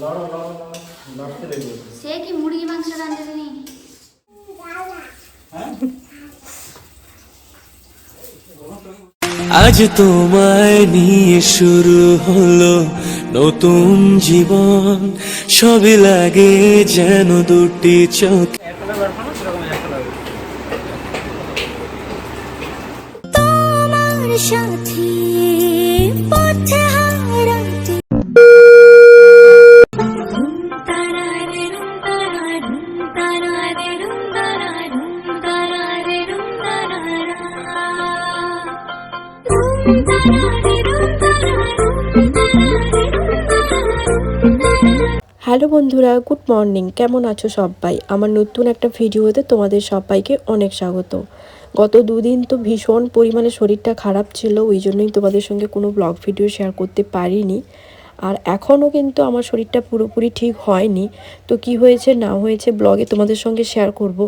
লড়ো লড়ো লড়ো লড়তে লেগে সে কি মুরগি মাংস রাঁধতে হ্যাঁ? আজ তোমায় নিয়ে শুরু হলো নতুন জীবন। সবই লাগে যেন দুটি চোখ। তোমার সাথে পথে হ্যালো বন্ধুরা, গুড মর্নিং। কেমন আছো সবাই? আমার নতুন একটা ভিডিওতে তোমাদের সবাইকে অনেক স্বাগত। গত দুদিন তো ভীষণ পরিমাণে শরীরটা খারাপ ছিল, ওই জন্যই তোমাদের সঙ্গে কোনো ব্লগ ভিডিও শেয়ার করতে পারিনি। আর এখনও কিন্তু আমার শরীরটা পুরোপুরি ঠিক হয়নি। তো কি হয়েছে, না হয়েছে ব্লগে তোমাদের সঙ্গে শেয়ার করব।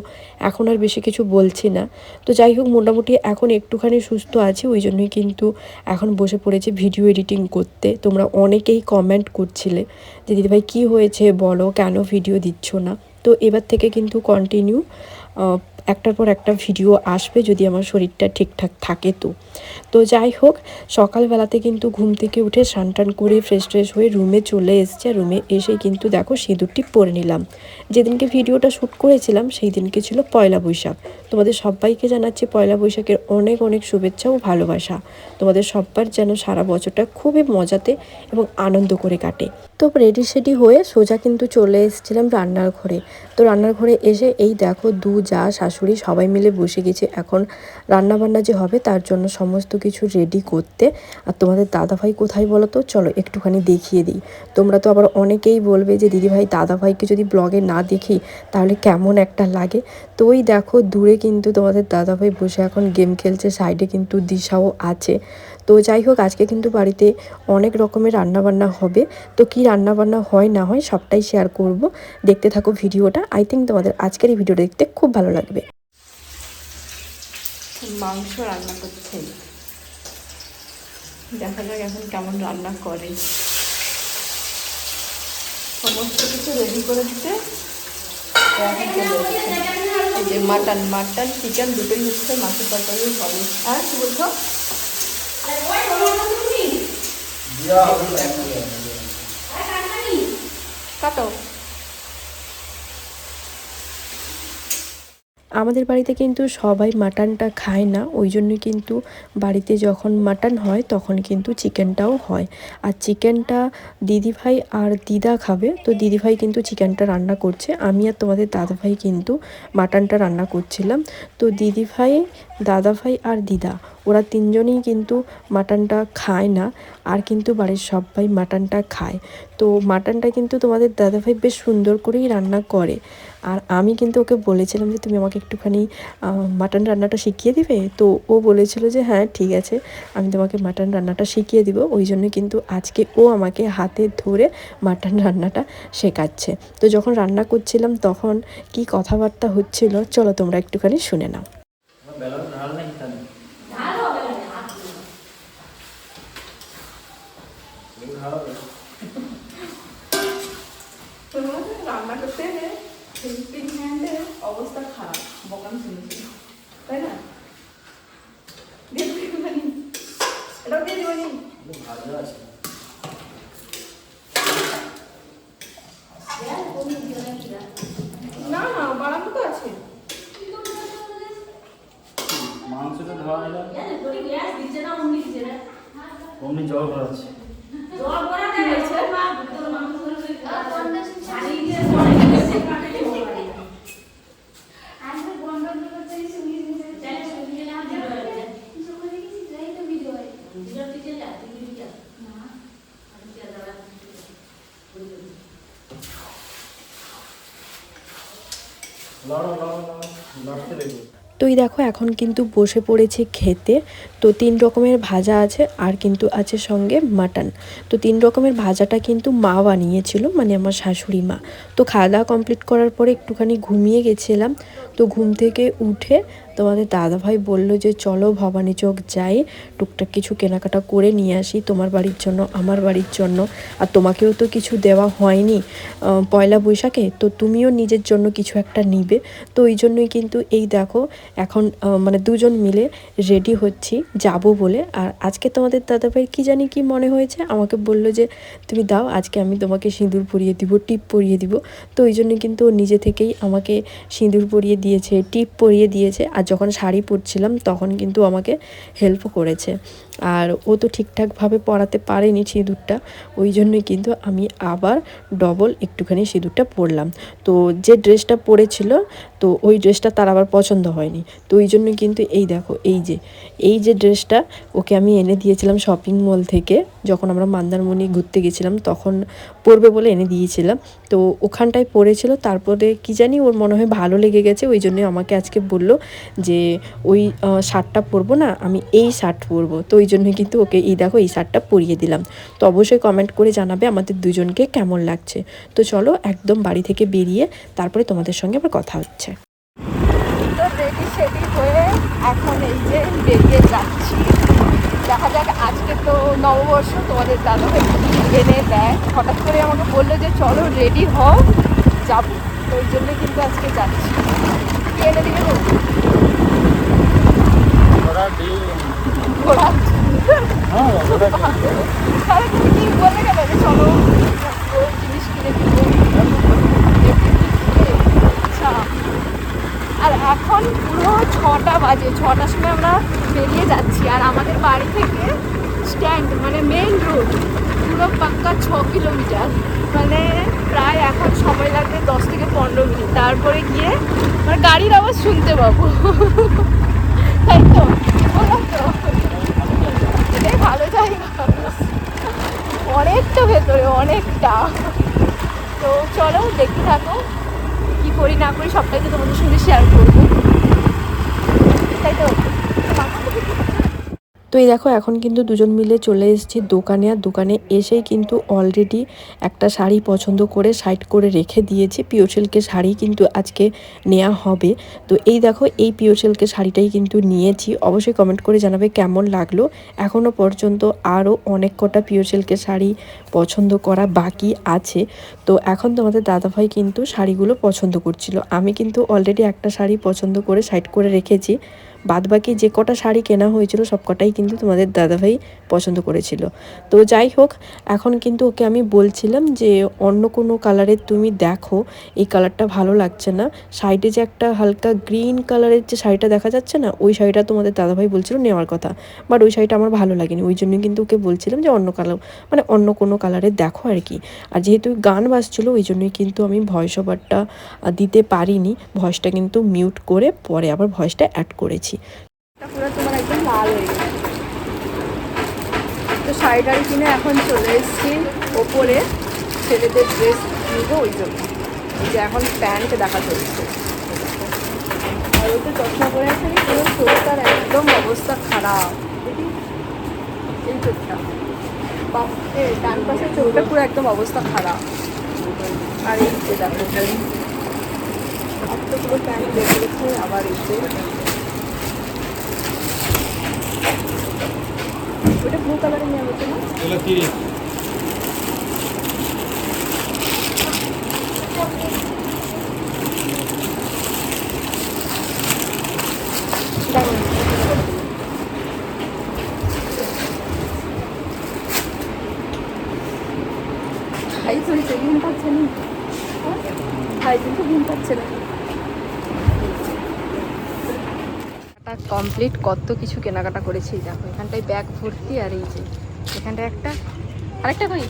এখন আর বেশি কিছু বলছি না। তো যাই হোক, মোটামুটি এখন একটুখানি সুস্থ আছি, ওই জন্যই কিন্তু এখন বসে পড়েছি ভিডিও এডিটিং করতে। তোমরা অনেকেই কমেন্ট করছিলে যে দিদিভাই কী হয়েছে? বলো, কেন ভিডিও দিচ্ছ না? তো এবার থেকে কিন্তু কন্টিনিউ একটার পর একটা ভিডিও আসবে যদি আমার শরীরটা ঠিকঠাক থাকে তো। তো যাই হোক, সকালবেলাতে কিন্তু ঘুম থেকে উঠে স্নান টান করে ফ্রেশ ফ্রেশ হয়ে রুমে চলে এসছে রুমে এসে কিন্তু দেখো সিঁদুরটি পরে নিলাম। যেদিনকে ভিডিওটা শ্যুট করেছিলাম সেই দিনকে ছিল পয়লা বৈশাখ। তোমাদের সবাইকে জানাচ্ছি পয়লা বৈশাখের অনেক অনেক শুভেচ্ছা ও ভালোবাসা। তোমাদের সব্বার যেন সারা বছরটা খুবই মজাতে এবং আনন্দ করে কাটে। তো রেডি সেডি হয়ে সোজা কিন্তু চলে এসেছিলাম রান্নার ঘরে। তো রান্নার ঘরে এসে এই দেখো দু যা শাশুড়ি সবাই মিলে বসে গেছে। এখন রান্না বান্না যে হবে তার জন্য সমস্ত কিছু রেডি করতে। আর তোমাদের দাদাভাই কোথায় বলো তো? চলো একটুখানি দেখিয়ে দিই। তোমরা তো আবার অনেকেই বলবে যে, দিদিভাই, দাদাভাইকে যদি ব্লগে না দেখি তাহলে কেমন একটা লাগে? তো ওই দেখো দূরে কিন্তু তোমাদের দাদাভাই বসে এখন গেম খেলছে সাইডে কিন্তু দিশাও আছে। তো যাই হোক, আজকে কিন্তু বাড়িতে অনেক রকমের রান্নাবান্না হবে। তো কি রান্নাবান্না হয় না হয় সবটাই শেয়ার করব। দেখতে থাকো ভিডিওটা। আই থিঙ্ক তোমাদের আজকের এই ভিডিওটা দেখতে খুব ভালো লাগবে। মাংস রান্না করছে। দেখা যাক এখন কেমন রান্না করে। সমস্ত কিছু রেডি করে দিতে। যে মাটন মাটন চিকেন দুটোই হচ্ছে মাছের তরকারি হবে। আর কি বলছো? কাটো আমাদের বাড়িতে কিন্তু সবাই মাটনটা খায় না, ওই জন্য কিন্তু বাড়িতে যখন মাটন হয় তখন কিন্তু চিকেনটাও হয়। আর চিকেনটা দিদিভাই আর দিদা খাবে, তো দিদিভাই কিন্তু চিকেনটা রান্না করছে, আমি আর তোমাদের দাদাভাই কিন্তু মাটনটা রান্না করছিলাম। তো দিদিভাই, দাদাভাই আর দিদা, ওরা তিনজনেই কিন্তু মাটনটা খায় না, আর কিন্তু বাড়ির সবাই মাটনটা খায়। তো মাটনটা কিন্তু তোমাদের দাদাভাই বেশ সুন্দর করেই রান্না করে। আর আমি কিন্তু ওকে বলেছিলাম যে, তুমি আমাকে একটুখানি মাটন রান্নাটা শিখিয়ে দিবে? তো ও বলেছিল যে হ্যাঁ ঠিক আছে, আমি তোমাকে মাটন রান্নাটা শিখিয়ে দিব। ওই জন্য কিন্তু আজকে ও আমাকে হাতে ধরে মাটন রান্নাটা শেখাচ্ছে। তো যখন রান্না করছিলাম, তখন কি কথাবার্তা হচ্ছিল, চলো তোমরা একটুখানি শুনে নাও। দিবনি এগুলো ভাজা আছে না না বাড়ানো তো আছে মাংসটা ধোয়া নিলাম অমনি জল ভরাচ্ছে কি হয়েছে লড়ো লড়ো লড়ো লড়তে লেগে গেছে। তো এই দেখো এখন কিন্তু বসে পড়েছি খেতে। তো তিন রকমের ভাজা আছে, আর কিন্তু আছে সঙ্গে মাটন। তো তিন রকমের ভাজাটা কিন্তু মা বানিয়েছিল মানে আমার শাশুড়ি মা। তো খাওয়া দাওয়া কমপ্লিট করার পরে একটুখানি ঘুমিয়ে গেছিলাম। তো ঘুম থেকে উঠে তোমাদের দাদাভাই বলল যে, চলো ভবানী চোখ যাই, টুকটাক কিছু কেনাকাটা করে নিয়ে আসি তোমার বাড়ির জন্য, আমার বাড়ির জন্য। আর তোমাকেও তো কিছু দেওয়া হয়নি পয়লা বৈশাখে, তো তুমিও নিজের জন্য কিছু একটা নিবে। তো ওই জন্যই কিন্তু এই দেখো, এখন মানে দুজন মিলে রেডি হচ্ছি, যাব বলে। আর আজকে তোমাদের দাদাভাইয়ের কি জানি কি মনে হয়েছে, আমাকে বলল যে, তুমি দাও, আজকে আমি তোমাকে সিঁদুর পরিয়ে দিব, টিপ পরিয়ে দিব। তো ওই জন্য কিন্তু নিজে থেকেই আমাকে সিঁদুর পরিয়ে দিয়েছে, টিপ পরিয়ে দিয়েছে। আর যখন শাড়ি পরছিলাম, তখন কিন্তু আমাকে হেল্প করেছে। আর ও তো ঠিকঠাকভাবে পরাতে পারেনি সিঁদুরটা, ওই জন্যই কিন্তু আমি আবার ডবল একটুখানি সিঁদুরটা পরলাম। তো যে ড্রেসটা পরেছিল তো ওই ড্রেসটা তার আবার পছন্দ হয়নি। তো ওই জন্য কিন্তু এই দেখো, এই যে এই যে ড্রেসটা ওকে আমি এনে দিয়েছিলাম শপিং মল থেকে, যখন আমরা মন্দারমণি ঘুরতে গেছিলাম, তখন পরবে বলে এনে দিয়েছিলাম। তো ওখানটায় পরেছিল তারপরে কি জানি ওর মনে হয় ভালো লেগে গেছে, ওই জন্য আমাকে আজকে বলল যে, ওই শার্টটা পরবো না, আমি এই শার্ট পরবো। তো ওই জন্য কিন্তু ওকে এই দেখো, এই শার্টটা পরিয়ে দিলাম। তো অবশ্যই কমেন্ট করে জানাবে আমাদের দুজনকে কেমন লাগছে। তো চলো একদম বাড়ি থেকে বেরিয়ে তারপরে তোমাদের সঙ্গে আবার কথা হচ্ছে। রেডি হয়ে এখন এই যে বেরিয়ে যাচ্ছি। দেখা যাক আজকে তো নববর্ষ তোমাদের দাদা ভাই এনে দেয়। হঠাৎ করে আমাকে বলল যে চলো রেডি হও। যাব। তো ওই জন্য কিন্তু আজকে যাচ্ছি। এনে দিবে? ঘোড়া হ্যাঁ ওরা তাহলে তুমি কি বলে গেলে যে চলো ওই জিনিস কিনে দিবো আচ্ছা আর এখন পুরো ছটা বাজে, ছটার সময় আমরা বেরিয়ে যাচ্ছি। আর আমাদের বাড়ি থেকে স্ট্যান্ড মানে মেইন রোড পুরো পাক্কা ছ কিলোমিটার। মানে প্রায় এখন সময় লাগবে দশ থেকে পনেরো মিনিট। তারপরে গিয়ে মানে গাড়ির আওয়াজ শুনতে পাবো। তাই তো? বললাম তো? এটাই ভালো জায়গা। অনেকটা ভেতরে, অনেকটা। তো চলো, দেখতে থাকো। কি করি না করি সবটাই তো তোমাদের সঙ্গে শেয়ার করব। তাই তো তো এই দেখো, এখন কিন্তু দুজন মিলে চলে এসেছি দোকানে, আর দোকানে এসেই কিন্তু অলরেডি একটা শাড়ি পছন্দ করে সাইড করে রেখে দিয়েছি। পিওর সিল্কের শাড়ি কিন্তু আজকে নেওয়া হবে। তো এই দেখো, এই পিওর সিল্কের শাড়িটাই কিন্তু নিয়েছি। অবশ্যই কমেন্ট করে জানাবে কেমন লাগল। এখনও পর্যন্ত আরও অনেক কটা পিওর সিল্কের শাড়ি পছন্দ করা বাকি আছে। তো এখন তোমাদের দাদাভাই কিন্তু শাড়িগুলো পছন্দ করছিল। আমি কিন্তু অলরেডি একটা শাড়ি পছন্দ করে সাইড করে রেখেছি। বাদবাকি যে কটা শাড়ি কেনা হয়েছিল, সব কটাই কিন্তু তোমাদের দাদাভাই পছন্দ করেছিল। তো যাই হোক, এখন কিন্তু ওকে আমি বলছিলাম যে, অন্য কোনো কালারের তুমি দেখো, এই কালারটা ভালো লাগছে না। সাইডে যে একটা হালকা গ্রিন কালারের যে শাড়িটা দেখা যাচ্ছে না, ওই শাড়িটা তোমাদের দাদাভাই বলছিল নেওয়ার কথা। বাট ওই শাড়িটা আমার ভালো লাগেনি, ওই জন্য কিন্তু ওকে বলছিলাম যে, অন্য কালার মানে অন্য কোনো কালারের দেখো আর কি। আর যেহেতু গান বাজছিলো, ওই জন্যই কিন্তু আমি ভয়েস ওভারটা দিতে পারিনি। ভয়েসটা কিন্তু মিউট করে পরে আবার ভয়েসটা অ্যাড করেছি। পুরো তোমার একদম লাল হয়ে তো শাড়ি টাড়ি কিনে এখন চলে এসেছি ওপরে। ছেলেদের ড্রেস নিবো ওই জন্য। যে এখন প্যান্ট দেখা চলছে। আর ওই তো চশমা পরে আমি পুরো চোখটার একদম অবস্থা খারাপ। দেখি। এই চোখটা। ডান পাশের চোখটা পুরো একদম অবস্থা খারাপ। আর এই যে দেখো এতগুলো প্যান্ট বের করেছে আবার এই যে ওটা ব্লু কালারের নেওয়া হতো না ঘুম পাচ্ছে না পাচ্ছে না কমপ্লিট কত কিছু কেনাকাটা করেছি দেখো, এখানটায় ব্যাগ ভর্তি আর এই যে। এখানটায় একটা। আরেকটা কই?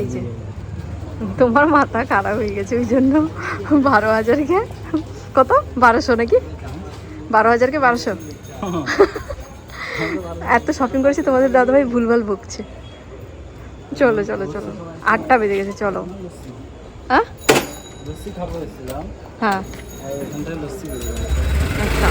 এই যে। তোমার মাথা খারাপ হয়ে গেছে ওই জন্য বারো হাজারকে। কত? বারোশো নাকি? বারো হাজারকে বারোশো? এত শপিং করেছি তোমাদের দাদাভাই ভুলভাল বকছে। চলো চলো চলো। আটটা বেজে গেছে চলো। হ্যাঁ। হ্যাঁ আচ্ছা।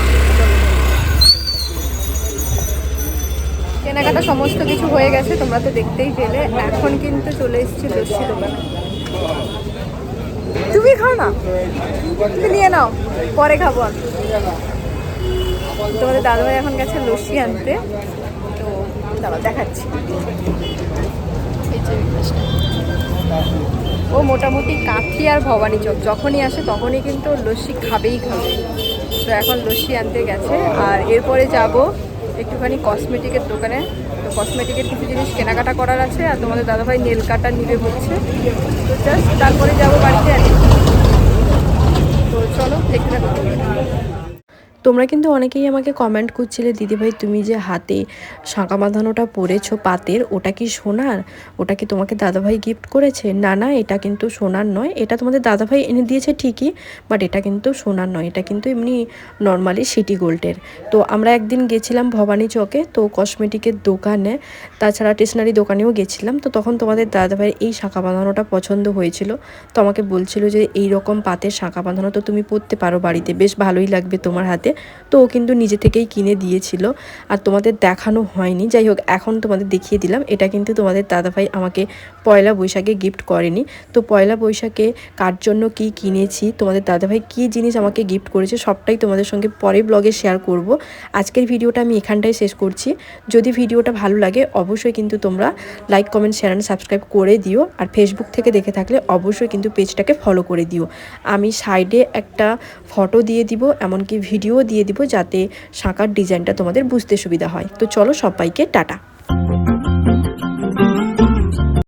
কেনাকাটা সমস্ত কিছু হয়ে গেছে, তোমরা তো দেখতেই পেলে। এখন কিন্তু চলে এসেছি লস্যি দোকানে। তুমি খাও না? তুমি নিয়ে নাও, পরে খাব আমি। তোমাদের দাদাভাই এখন গেছে লস্যি আনতে। তো দাদা দেখাচ্ছি। ও মোটামুটি কাঠি আর ভবানী চোখ যখনই আসে তখনই কিন্তু লস্যি খাবেই খাবে। তো এখন লস্যি আনতে গেছে, আর এরপরে যাব একটুখানি কসমেটিকের দোকানে। তো কসমেটিকের কিছু জিনিস কেনাকাটা করার আছে আর তোমাদের দাদাভাই নেল কাটা নিবে বলছে। তো জাস্ট তারপরে যাব বাড়িতে। তো চলো, দেখতে তোমরা কিন্তু অনেকেই আমাকে কমেন্ট করছিলে দিদিভাই তুমি যে হাতে শাঁকা বাঁধানোটা পরেছো পাতের, ওটা কি সোনার? ওটা কি তোমাকে দাদাভাই গিফট করেছে? না না, এটা কিন্তু সোনার নয়। এটা তোমাদের দাদাভাই এনে দিয়েছে ঠিকই বাট এটা কিন্তু সোনার নয়। এটা কিন্তু এমনি নর্মালি সিটি গোল্ডের তো আমরা একদিন গেছিলাম ভবানী চকে, তো কসমেটিকের দোকানে, তাছাড়া স্টেশনারি দোকানেও গেছিলাম। তো তখন তোমাদের দাদাভাইয়ের এই শাঁকা বাঁধানোটা পছন্দ হয়েছিল। তো আমাকে বলছিল যে এই রকম পাতের শাঁকা বাঁধানো তো তুমি পরতে পারো বাড়িতে। বেশ ভালোই লাগবে তোমার হাতে। তো ও কিন্তু নিজে থেকেই কিনে দিয়েছিল। আর তোমাদের দেখানো হয়নি। যাই হোক, এখন তোমাদের দেখিয়ে দিলাম। এটা কিন্তু তোমাদের দাদাভাই আমাকে পয়লা বৈশাখে গিফট করেনি। তো পয়লা বৈশাখে কার জন্য কি কিনেছি, তোমাদের দাদাভাই কি জিনিস আমাকে গিফট করেছে, সবটাই তোমাদের সঙ্গে পরে ব্লগে শেয়ার করব। আজকের ভিডিওটা আমি এখানটায় শেষ করছি। যদি ভিডিওটা ভালো লাগে, অবশ্যই কিন্তু তোমরা like comment share and subscribe করে দিও। আর ফেসবুক থেকে দেখে থাকলে অবশ্যই কিন্তু পেজটাকে ফলো করে দিও। আমি সাইডে একটা ফটো দিয়ে দিব, এমনকি ভিডিও দিয়ে দিব, যাতে শাঁকার ডিজাইনটা তোমাদের বুঝতে সুবিধা হয়। তো চলো সবাইকে টাটা।